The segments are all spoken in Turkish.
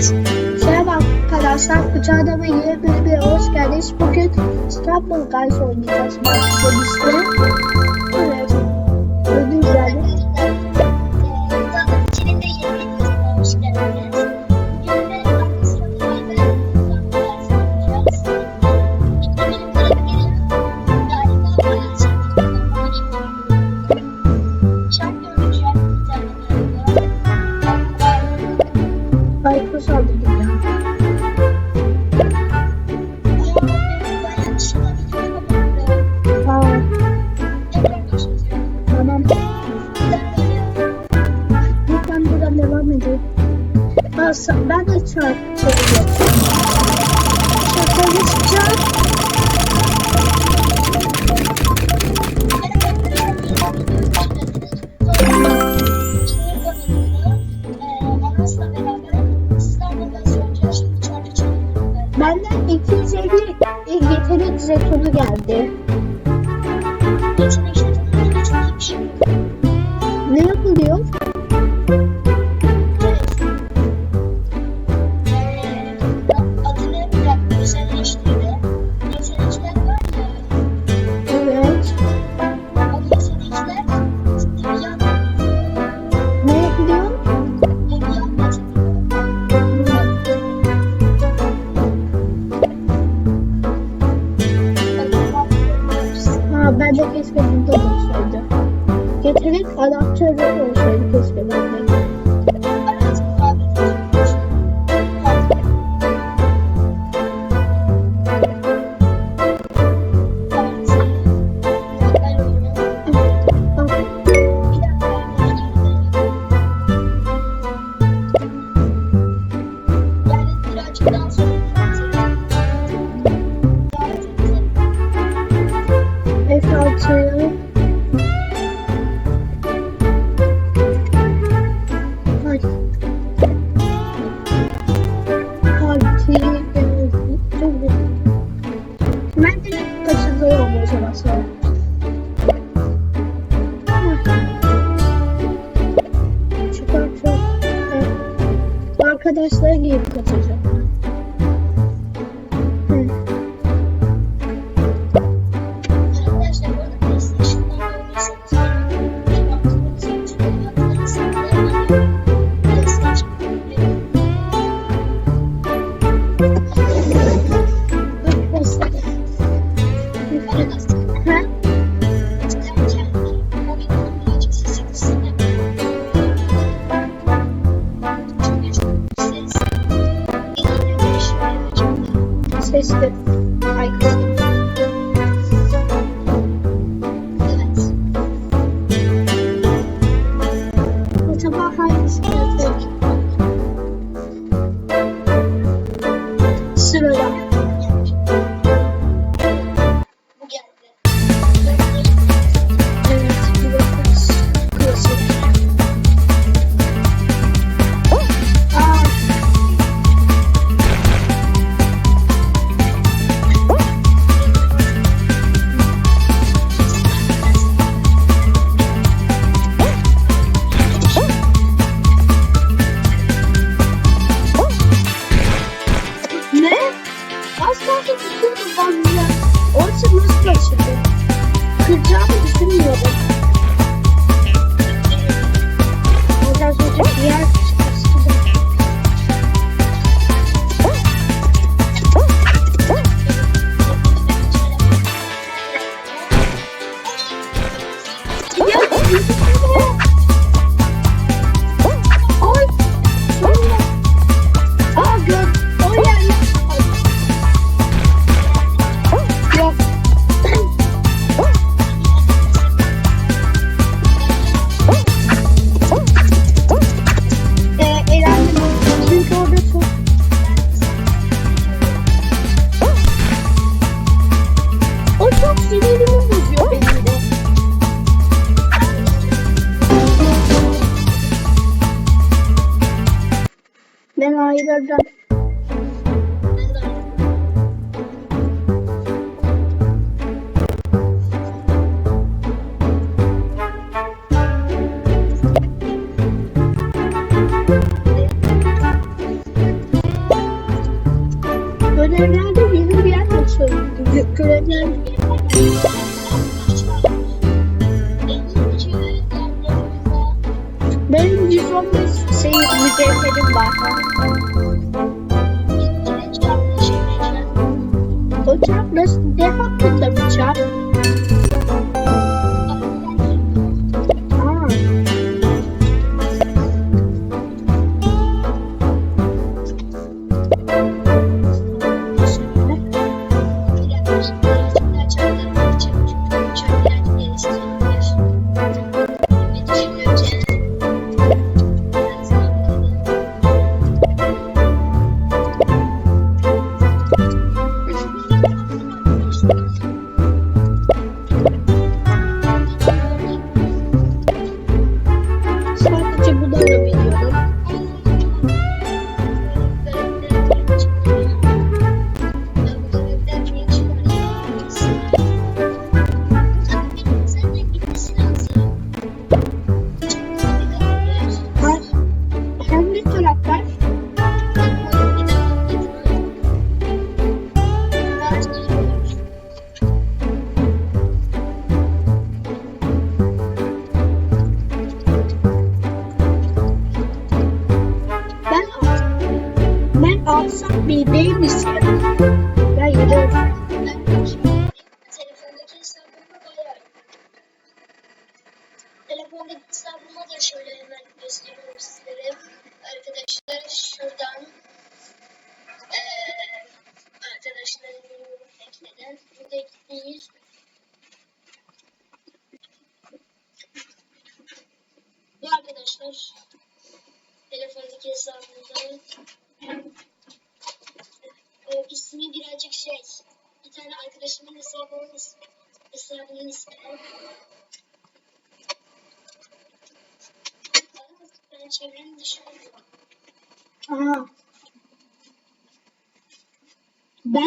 geldiniz. Selam arkadaşlar, kucağına ve yeni bölümüne hoş geldiniz. Bugün İstanbul Guys oynayacağız. Bak, polisle gelmedi. Ben de çarpı çarpı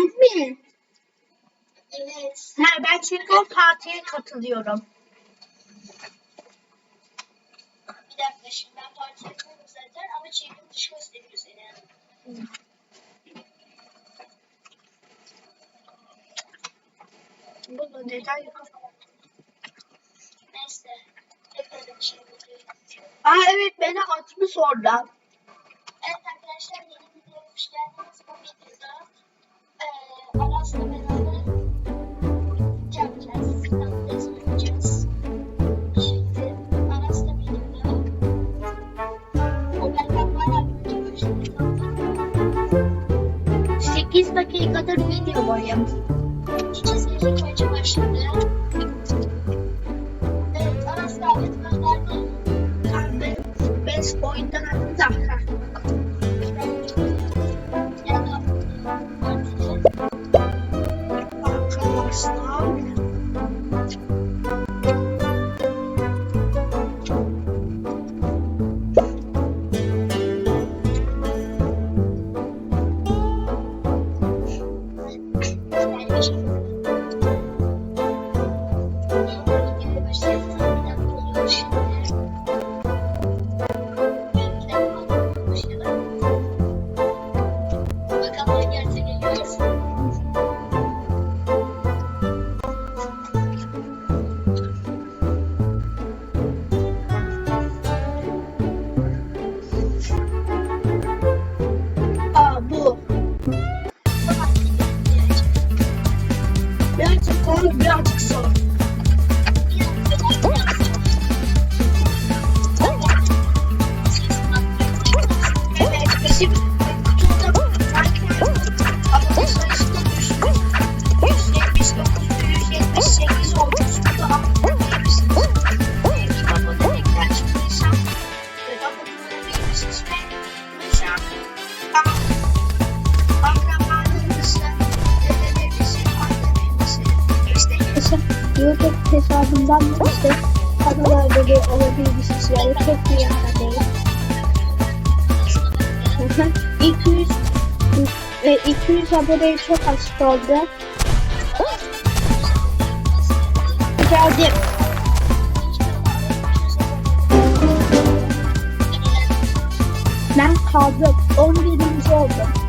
Ben mi? Evet. Ha, ben o partiye katılıyorum. Bir dakika şimdi ben parti yapıyorum zaten ama çevrim dışı gösteriyor seni. Bunu neden yok? Neyse. Aa evet beni atmış orada. Evet arkadaşlar yeni videoya hoş geldiniz. Bu videoda Aras'la beraber yapacağız. Tanıtız oynayacağız. Şimdi Aras'la videoda o benden bayağı bir başladı. 8 dakikadır video boyum. Çizgilik maçı başladı. Evet Aras davet gönderdi. Ben ben oyundan Da işte kanallarda da olabilirsiniz. Yani çok bir yana değil. 200 ve 200 abone çok az kaldı. Geldim. Ben kaldım. 11. oldum.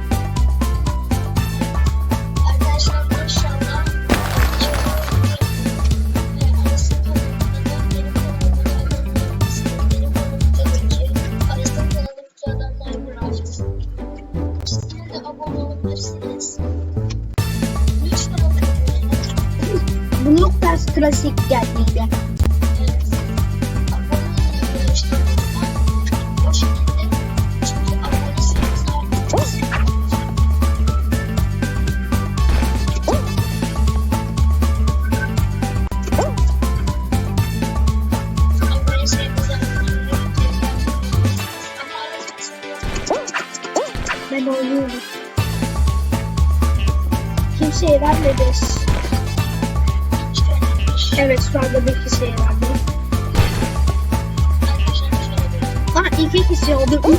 İkisine de abone. Bu çok klasik geldiydi.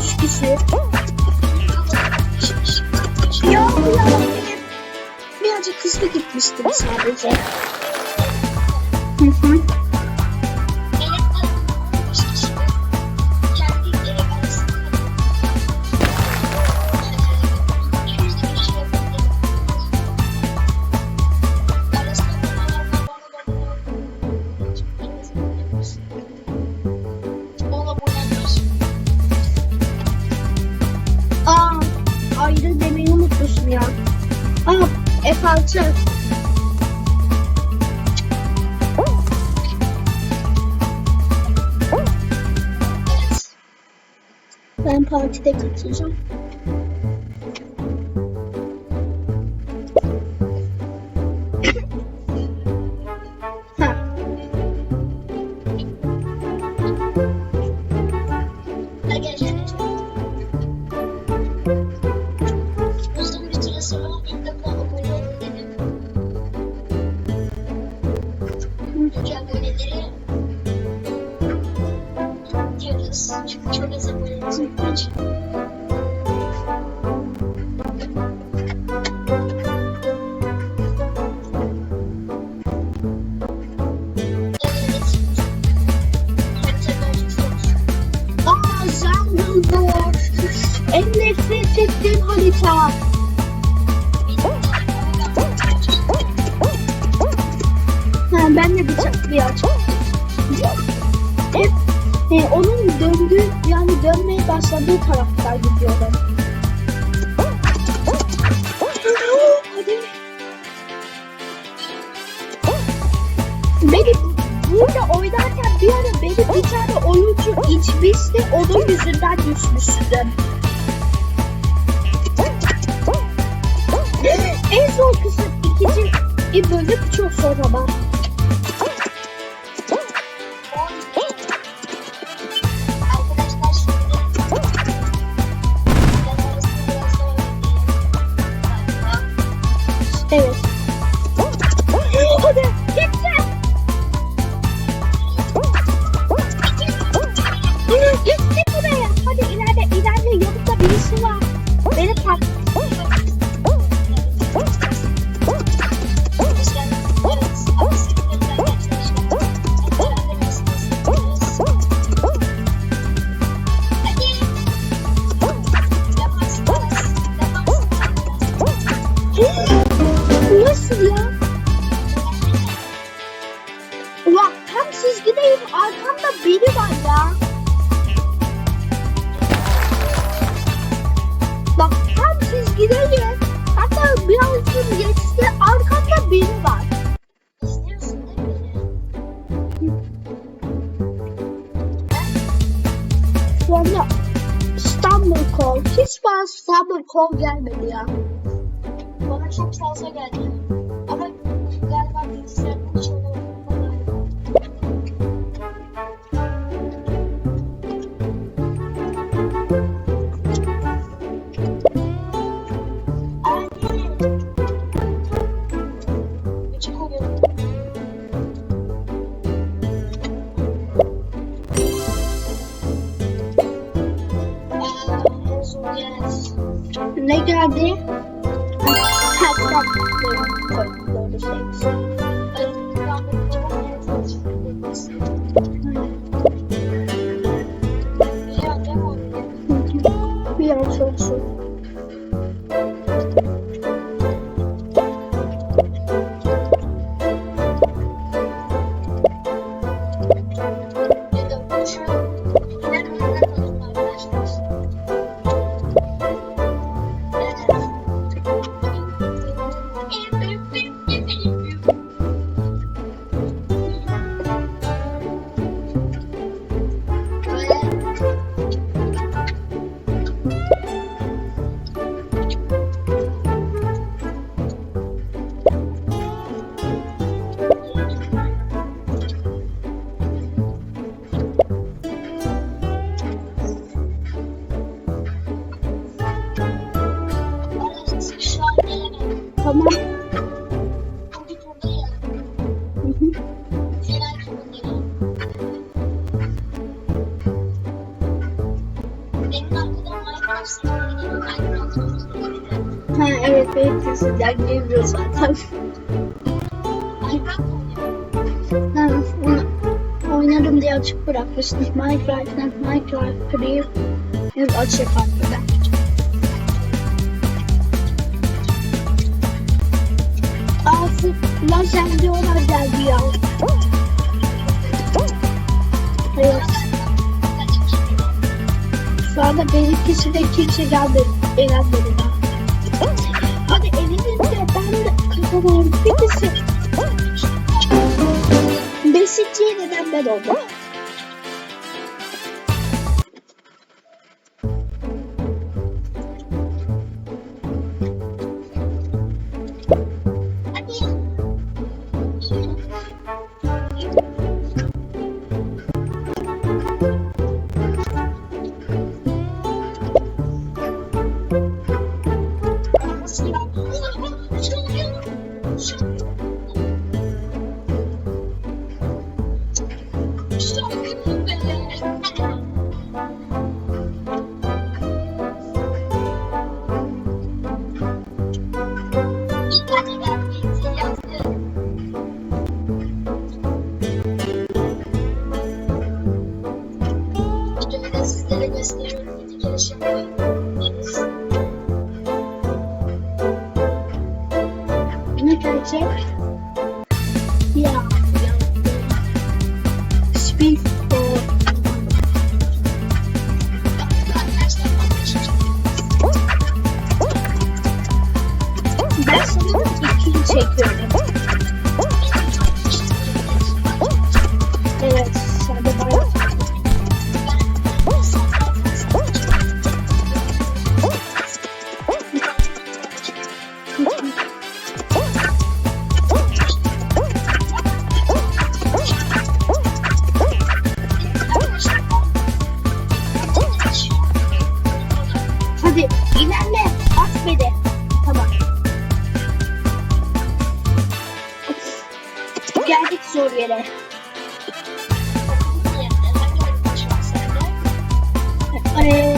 Üç kişi. Ya benim birazcık hızlı gitmiştim sadece. Hı hı. Ben partide katılacağım. Harita. Ha, ben de bıçak bir aç. Hep e, onun döndüğü yani dönmeye başladığı taraftan gidiyorum. Hadi. Beni burada oynarken bir ara beni bir tane oyuncu içmişti. Onun yüzünden düşmüştüm. En zor kısım ikinci bölüm çok zor ama. Arkamda biri var ya. Bak tam çizgideyim. Hatta birazcık geçti. Arkamda biri var. Şu anda İstanbul Call. Hiç bana İstanbul Call gelmedi ya. Bana çok fazla geldi. like it out there. packed up for the things. Benim kesinlikle geliyor zaten. Ha, onu oynarım diye açık bırakmıştım. Minecraft'tan Minecraft Free Yaz açık hakkında. Ağzı lazer diyorlar geldi ya. Evet. Şu anda benimkisi de kimse geldi. Eğlenmedi de kazanıyorum. Ne gelecek? Ya. ya. Speak Yere. Ee,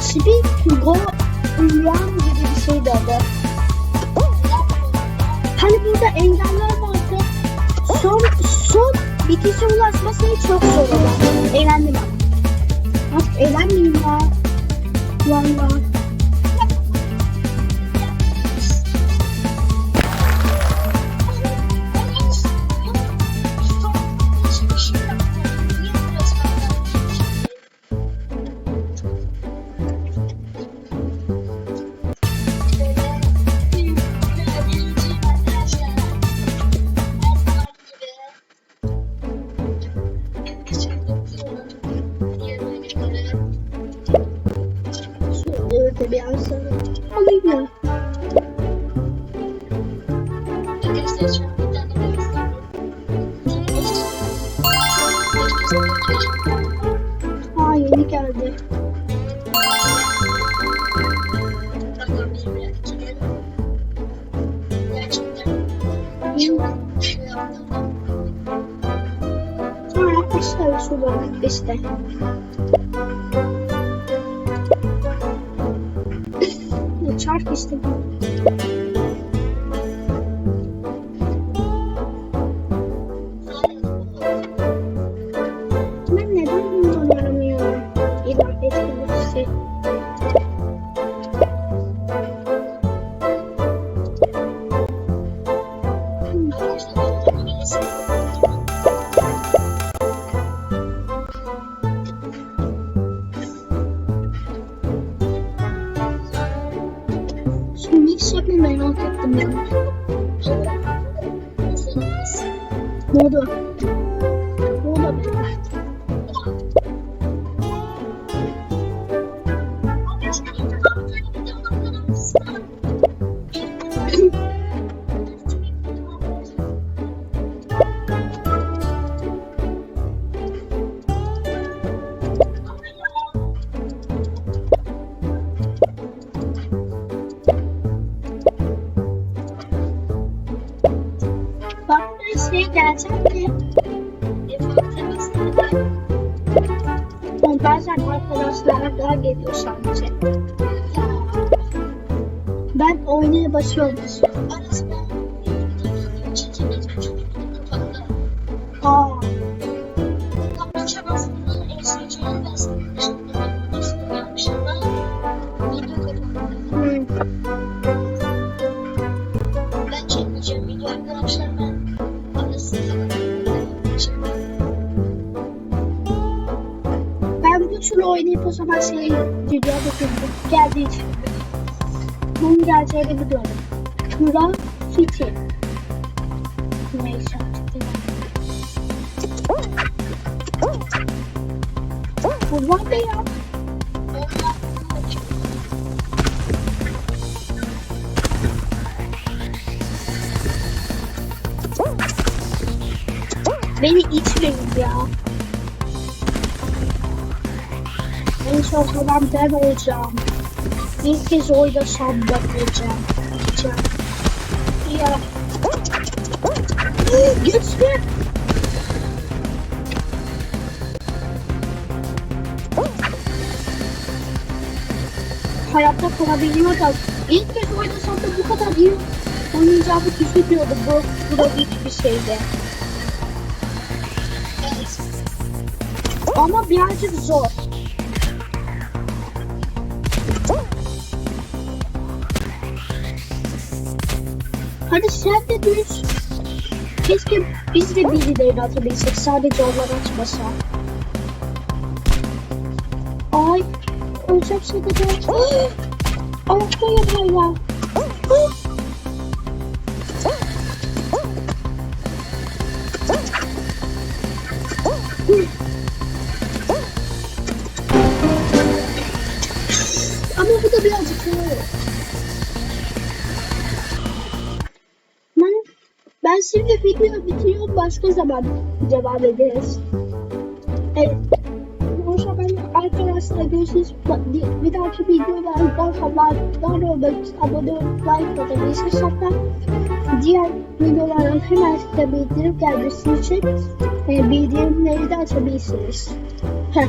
Speak Go gibi bir şeydi adı. Hani burada engeller vardı. Son, son bitişe ulaşması çok zor olan. Eğlendim ama. Artık eğlenmeyeyim ya. Valla. Çark işte Bye. Ben? Video kapattı. hmm. Ben çekmeyeceğim video arkadaşlar ben Ben bu türlü oynayıp o zaman şey videoya bakıyorum. Geldiği için. Bunun geleceğini biliyorum. Kura City. Neyse Buradan da ya. Beni içmeyin ya. En çok olan ben olacağım. Bir kez oynasam ben olacağım. Olacağım. Ya. Geçti. Hayatta kalabiliyor da ilk kez oynasam da bu kadar iyi oynayacağımı düşünmüyordum bu, bu da ilk bir şeydi. Ama birazcık zor. Keşke biz de birilerini atabilsek. Sadece onlar açmasa. Ay. Öleceğim sadece. Ayakta yapıyorlar. Ama bu da birazcık zor. Şimdi video bitiyor başka zaman devam ederiz. Evet. O zaman arkadaşlar görüşürüz. Bir, dahaki videolarda haberdar olmak için abone olup like atabilirsiniz. Hatta diğer videolardan hemen size bildirim gelmesi için e, bildirimleri de açabilirsiniz. Heh.